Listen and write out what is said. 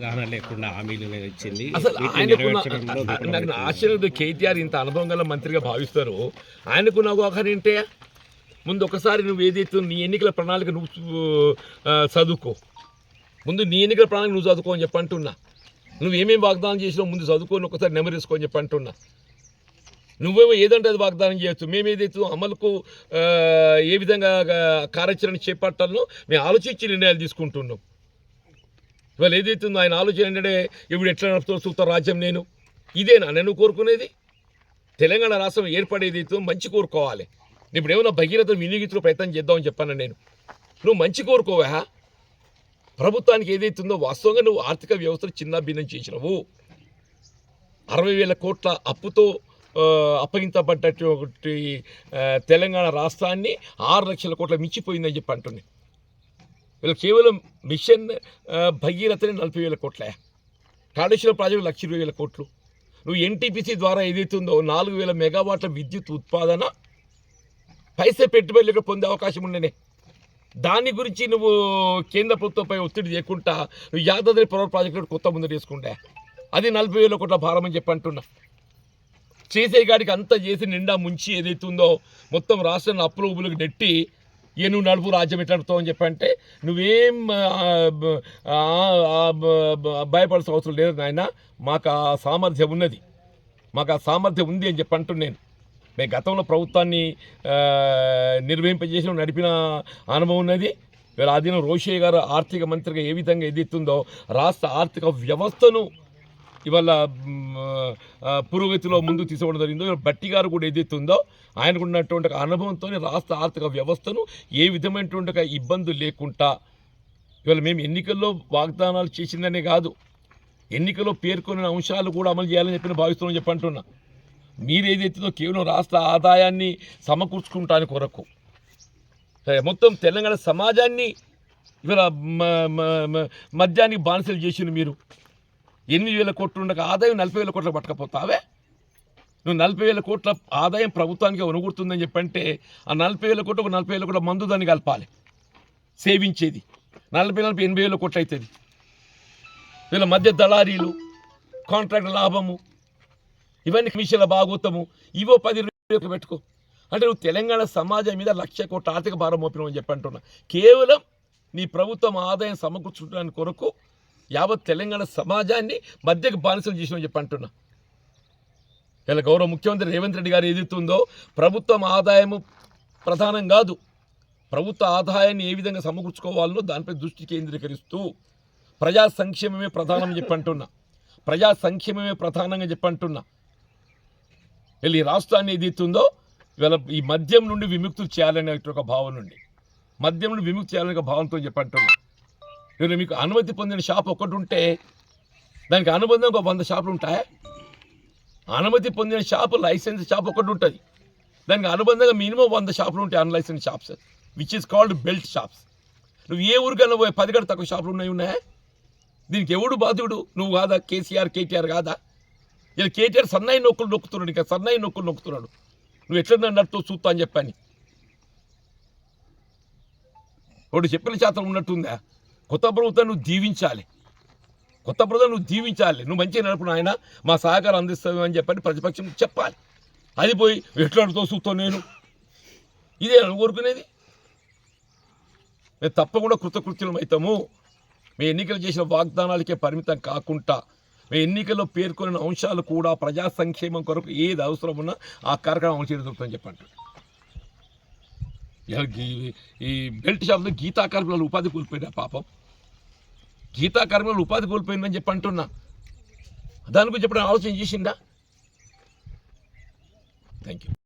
అవగాహన లేకుండా హామీలు ఇచ్చింది అసలు ఆయనకున్న. ఆశ్చర్యం కేటీఆర్ ఇంత అనుభవం గల మంత్రిగా భావిస్తారు ఆయనకున్న అవగాహన ఏంటే? ముందు ఒకసారి నువ్వు ఏదైతే నీ ఎన్నికల ప్రణాళిక నువ్వు చదువుకో. ముందు నీ ఎన్నికల ప్రణాళిక నువ్వు చదువుకో అని చెప్పి అంటున్నా నువ్వు ఏమేమి వాగ్దానం చేసినావు ముందు చదువుకొని ఒకసారి నెమరేసుకో అని చెప్పి అంటున్నా నువ్వేమో ఏదంటే అది వాగ్దానం చేయొచ్చు. మేము ఏదైతే అమలుకు ఏ విధంగా కార్యాచరణ చేపట్టాలనో మేము ఆలోచించి నిర్ణయాలు తీసుకుంటున్నాం. ఇవాళ ఏదైతే ఉందో ఆయన ఆలోచన ఏంటంటే ఇప్పుడు ఎట్లా నడుపుతో చూస్తా రాజ్యం నేను. ఇదేనా? నేను కోరుకునేది? తెలంగాణ రాష్ట్రం ఏర్పడేది మంచి కోరుకోవాలి. ఇప్పుడు ఏమైనా భగీరథ వినియోగించులో ప్రయత్నం చేద్దామని చెప్పాను నేను. నువ్వు మంచి కోరుకోవా? ప్రభుత్వానికి ఏదైతే ఉందో వాస్తవంగా నువ్వు ఆర్థిక వ్యవస్థను చిన్న భిన్నం చేసినవు. అరవై వేల కోట్ల అప్పుతో అప్పగించబడ్డటువంటి తెలంగాణ రాష్ట్రాన్ని ఆరు లక్షల కోట్ల మించిపోయిందని చెప్పి అంటుంది. వీళ్ళు కేవలం మిషన్ భగీరథని నలభై వేల కోట్లే. కాళేశ్వరం ప్రాజెక్టు లక్ష ఇరవై వేల కోట్లు. నువ్వు ఎన్టీపీసీ ద్వారా ఏదైతే ఉందో నాలుగు వేల మెగావాట్ల విద్యుత్ ఉత్పాదన పైసే ఇక్కడ పొందే అవకాశం ఉండనే. దాని గురించి నువ్వు కేంద్ర ప్రభుత్వంపై ఒత్తిడి చేయకుండా నువ్వు యాదాద్రి పవర్ ప్రాజెక్టు కొత్త ముందు తీసుకుంటే అది నలభై వేల కోట్ల భారం అని చెప్పి అంటున్నా. చేసే గాడికి అంతా చేసి నిండా ముంచి ఏదైతే ఉందో మొత్తం రాష్ట్రాన్ని అప్పుల ఉబ్బులకు నెట్టి ఏ నువ్వు నడుపు రాజ్యం ఎట్లా నడుపుతావు అని చెప్పంటే నువ్వేం భయపడాల్సిన అవసరం లేదు నాయన. మాకు ఆ సామర్థ్యం ఉన్నది. మాకు ఆ సామర్థ్యం ఉంది అని చెప్పి అంటున్నాను మేము గతంలో ప్రభుత్వాన్ని ఆ, నిర్వహింపజేసిన నడిపిన అనుభవం ఉన్నది. వీళ్ళ ఆధీనం రోషయ్య గారు ఆర్థిక మంత్రిగా ఏ విధంగా ఎదుగుతుందో రాష్ట్ర ఆర్థిక వ్యవస్థను ఇవాళ పురోగతిలో ముందుకు తీసుకోవడం జరిగిందో బట్టి గారు కూడా ఏదైతుందో ఆయనకు ఉన్నటువంటి అనుభవంతో రాష్ట్ర ఆర్థిక వ్యవస్థను ఏ విధమైనటువంటి ఇబ్బందులు లేకుండా ఇవాళ మేము ఎన్నికల్లో వాగ్దానాలు చేసిందనే కాదు ఎన్నికల్లో పేర్కొన్న అంశాలు కూడా అమలు చేయాలని చెప్పి భావిస్తున్నాం చెప్పంటున్నా చెప్పి మీరు ఏదైతుందో కేవలం రాష్ట్ర ఆదాయాన్ని సమకూర్చుకుంటానికి కొరకు సరే, మొత్తం తెలంగాణ సమాజాన్ని ఇవాళ మ- మ- మద్యానికి బానిసలు చేసింది మీరు. ఎనిమిది వేల కోట్లు ఉండగా ఆదాయం నలభై వేల కోట్లు పట్టకపోతావే? నువ్వు నలభై వేల కోట్ల ఆదాయం ప్రభుత్వానికి అనుగుతుందని చెప్పంటే ఆ నలభై వేల కోట్లు ఒక నలభై వేల కోట్ల మందు దాన్ని కలపాలి. సేవించేది. నలభై నలభై ఎనభై వేల కోట్లు అవుతుంది వీళ్ళ మధ్య దళారీలు కాంట్రాక్ట్ లాభము ఇవన్నీ కమిషన్ల భాగోతము ఇవో పది రూపాయలు పెట్టుకో. అంటే నువ్వు తెలంగాణ సమాజం మీద లక్ష కోట్ల ఆర్థిక భారం మోపినవని చెప్పంటున్నా కేవలం నీ ప్రభుత్వం ఆదాయం సమకూర్చుకోవడానికి కొరకు యావత్ తెలంగాణ సమాజాన్ని మధ్యకు బానిసలు చేసినావు చెప్పి అంటున్నా. ఇలా గౌరవ ముఖ్యమంత్రి రేవంత్ రెడ్డి గారు ఏదైతుందో ప్రభుత్వం ఆదాయము ప్రధానం కాదు. ప్రభుత్వ ఆదాయాన్ని ఏ విధంగా సమకూర్చుకోవాలనో దానిపై దృష్టి కేంద్రీకరిస్తూ ప్రజా సంక్షేమమే ప్రధానం చెప్పి అంటున్నా. ప్రజా సంక్షేమమే ప్రధానంగా చెప్పి అంటున్నా. వీళ్ళు ఈ రాష్ట్రాన్ని ఏదైతుందో వీళ్ళ ఈ మద్యం నుండి విముక్తులు చేయాలనే ఒక భావన నుండి మద్యం నుండి విముక్తి చేయాలనే భావంతో భావనతో నేను మీకు అనుమతి పొందిన షాప్ ఒకటి ఉంటే దానికి అనుబంధం ఒక వంద షాపులు ఉంటాయా? అనుమతి పొందిన షాపు లైసెన్స్ షాప్ ఒకటి ఉంటుంది. దానికి అనుబంధంగా మినిమం వంద షాపులు ఉంటాయి unlicense shops which is called belt shops నువ్వు ఏ ఊరికైనా పోయి పది తక్కువ షాపులు ఉన్నాయి ఉన్నాయా? దీనికి ఎవడు బాధ్యుడు? నువ్వు కాదా? కేసీఆర్ కేటీఆర్ కాదా? ఇలా కేటీఆర్ సన్నాయి నొక్కులు నొక్కుతున్నాడు ఇంకా సన్నాయి నొక్కులు నొక్కుతున్నాడు. నువ్వు ఎట్లా నడుతూ చూస్తా అని చెప్పాను. వాడు చెప్పిన శాతం ఉన్నట్టుందా? కొత్త ప్రభుత్వం నువ్వు దీవించాలి. కొత్త ప్రభుత్వం నువ్వు దీవించాలి. నువ్వు మంచిగా నడుపున ఆయన మా సహకారం అందిస్తావు అని చెప్పని ప్రతిపక్షం చెప్పాలి. అది పోయి ఎట్లా తోసుకుతావు నేను. ఇదే కోరుకునేది? మేము తప్పకుండా కృతకృత్యులం అవుతాము. మీ ఎన్నికలు చేసిన వాగ్దానాలకే పరిమితం కాకుండా మీ ఎన్నికల్లో పేర్కొన్న అంశాలు కూడా ప్రజా సంక్షేమం కొరకు ఏది అవసరం ఉన్నా ఆ కార్యక్రమం అమలు చేయడం చెప్పండి. ఈ బెల్ట్ షాప్లో గీతా కార్మికులు ఉపాధి కోల్పోయినా పాపం. గీతా కర్మలు ఉపాధి కోల్పోయిందని చెప్పి అంటున్నా. దాని గురించి ఎప్పుడైనా ఆలోచన చేసిందా థ్యాంక్ యూ